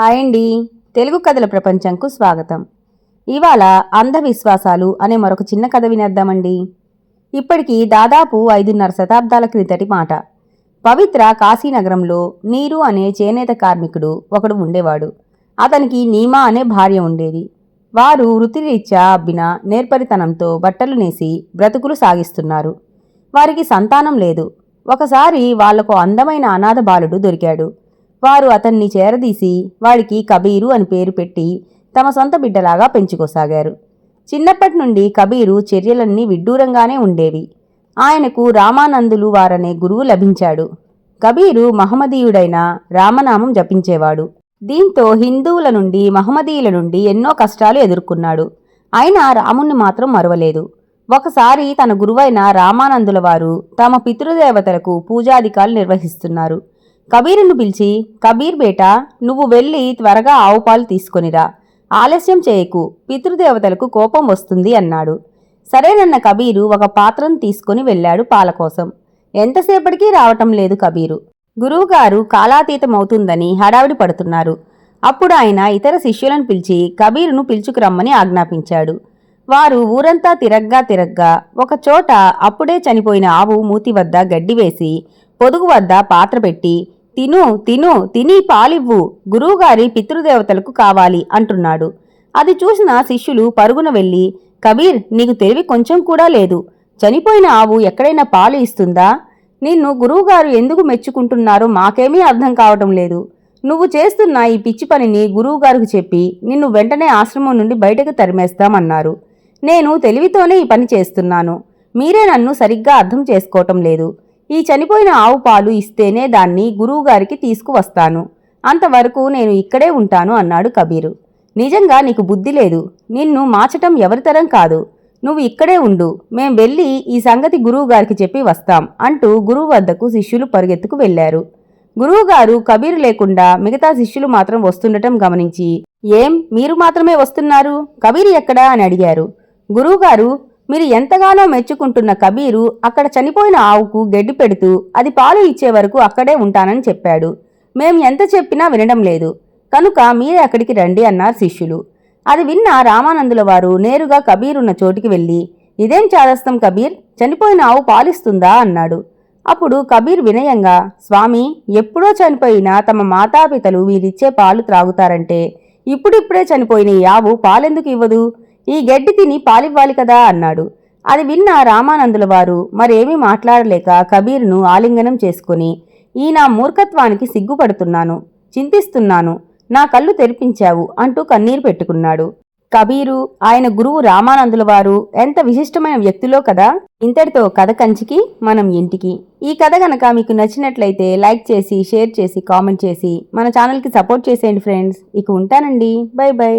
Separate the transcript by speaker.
Speaker 1: Hi అండి. తెలుగు కథల ప్రపంచంకు స్వాగతం. ఇవాళ అంధవిశ్వాసాలు అనే మరొక చిన్న కథ వినేద్దామండి. ఇప్పటికీ దాదాపు ఐదున్నర శతాబ్దాల క్రితటి మాట. పవిత్ర కాశీనగరంలో నీరు అనే చేనేత కార్మికుడు ఒకడు ఉండేవాడు. అతనికి నీమా అనే భార్య ఉండేది. వారు వృత్తిరీత్యా అబ్బిన నేర్పరితనంతో బట్టలు నేసి బ్రతుకులు సాగిస్తున్నారు. వారికి సంతానం లేదు. ఒకసారి వాళ్ళకు అందమైన అనాథ బాలుడు దొరికాడు. వారు అతన్ని చేరదీసి వాడికి కబీరు అని పేరు పెట్టి తమ సొంత బిడ్డలాగా పెంచుకోసాగారు. చిన్నప్పటి నుండి కబీరు చర్యలన్నీ విడ్డూరంగానే ఉండేవి. ఆయనకు రామానందులు వారనే గురువు లభించాడు. కబీరు మహమ్మదీయుడైన రామనామం జపించేవాడు. దీంతో హిందువుల నుండి మహమ్మదీయుల నుండి ఎన్నో కష్టాలు ఎదుర్కొన్నాడు. అయినా రాముణ్ణి మాత్రం మరవలేదు. ఒకసారి తన గురువైన రామానందుల వారు తమ పితృదేవతలకు పూజాధికాలు నిర్వహిస్తున్నారు. కబీరును పిలిచి కబీర్ బేటా నువ్వు వెళ్ళి త్వరగా ఆవుపాలు తీసుకొనిరా. ఆలస్యం చేయకు. పితృదేవతలకు కోపం వస్తుంది అన్నాడు. సరేనన్న కబీరు ఒక పాత్రను తీసుకుని వెళ్ళాడు పాల కోసం ఎంతసేపటికి రావటం లేదు కబీరు. గురువుగారు కాలాతీతమవుతుందని హడావిడి పడుతున్నారు. అప్పుడు ఆయన ఇతర శిష్యులను పిలిచి కబీరును పిలుచుకురమ్మని ఆజ్ఞాపించాడు. వారు ఊరంతా తిరగ్గా తిరగ్గా ఒకచోట అప్పుడే చనిపోయిన ఆవు మూతి వద్ద గడ్డి వేసి పొదుగు వద్ద పాత్ర పెట్టి తిను తిను తిని పాలివ్వు. గురువుగారి పితృదేవతలకు కావాలి అంటున్నాడు. అది చూసిన శిష్యులు పరుగున వెళ్ళి కబీర్ నీకు తెలివి కొంచెం కూడా లేదు. చనిపోయిన ఆవు ఎక్కడైనా పాలు ఇస్తుందా? నిన్ను గురువుగారు ఎందుకు మెచ్చుకుంటున్నారో మాకేమీ అర్థం కావటం లేదు. నువ్వు చేస్తున్న ఈ పిచ్చి పనిని గురువుగారికి చెప్పి నిన్ను వెంటనే ఆశ్రమం నుండి బయటకు తరిమేస్తామన్నారు. నేను తెలివితోనే ఈ పని చేస్తున్నాను. మీరే నన్ను సరిగ్గా అర్థం చేసుకోవటం లేదు. ఈ చనిపోయిన ఆవు పాలు ఇస్తేనే దాన్ని గురువుగారికి తీసుకువస్తాను. అంతవరకు నేను ఇక్కడే ఉంటాను అన్నాడు కబీరు. నిజంగా నీకు బుద్ధి లేదు. నిన్ను మార్చటం ఎవరితరం కాదు. నువ్వు ఇక్కడే ఉండు. మేం వెళ్ళి ఈ సంగతి గురువుగారికి చెప్పి వస్తాం అంటూ గురువు వద్దకు శిష్యులు పరుగెత్తుకు వెళ్ళారు గురువుగారు కబీరు లేకుండా మిగతా శిష్యులు మాత్రం వస్తుండటం గమనించి ఏం? మీరు మాత్రమే వస్తున్నారు? కబీరు ఎక్కడా? అని అడిగారు. గురువుగారు మీరు ఎంతగానో మెచ్చుకుంటున్న కబీరు అక్కడ చనిపోయిన ఆవుకు గడ్డి పెడుతూ అది పాలు ఇచ్చే వరకు అక్కడే ఉంటానని చెప్పాడు. మేం ఎంత చెప్పినా వినడం లేదు. కనుక మీరే అక్కడికి రండి అన్నారు శిష్యులు. అది విన్న రామానందుల వారు నేరుగా కబీరున్న ఉన్న చోటికి వెళ్ళి ఇదేం చాదస్తం కబీర్? చనిపోయిన ఆవు పాలిస్తుందా? అన్నాడు. అప్పుడు కబీర్ వినయంగా స్వామి ఎప్పుడో చనిపోయిన తమ మాతాపితలు వీరిచ్చే పాలు త్రాగుతారంటే ఇప్పుడిప్పుడే చనిపోయిన ఈ ఆవు పాలెందుకు ఇవ్వదు? ఈ గడ్డి తిని పాలివ్వాలి కదా అన్నాడు. అది విన్న రామానందుల వారు మరేమీ మాట్లాడలేక కబీర్ను ఆలింగనం చేసుకుని ఈ నా మూర్ఖత్వానికి సిగ్గుపడుతున్నాను చింతిస్తున్నాను నా కళ్ళు తెరిపించావు అంటూ కన్నీరు పెట్టుకున్నాడు. కబీరు ఆయన గురువు రామానందుల వారు ఎంత విశిష్టమైన వ్యక్తులో కదా! ఇంతటితో కథ కంచికి మనం ఇంటికి. ఈ కథ గనక మీకు నచ్చినట్లయితే లైక్ చేసి షేర్ చేసి కామెంట్ చేసి మన ఛానల్కి సపోర్ట్ చేసేయండి ఫ్రెండ్స్. ఇక ఉంటానండి. Bye bye.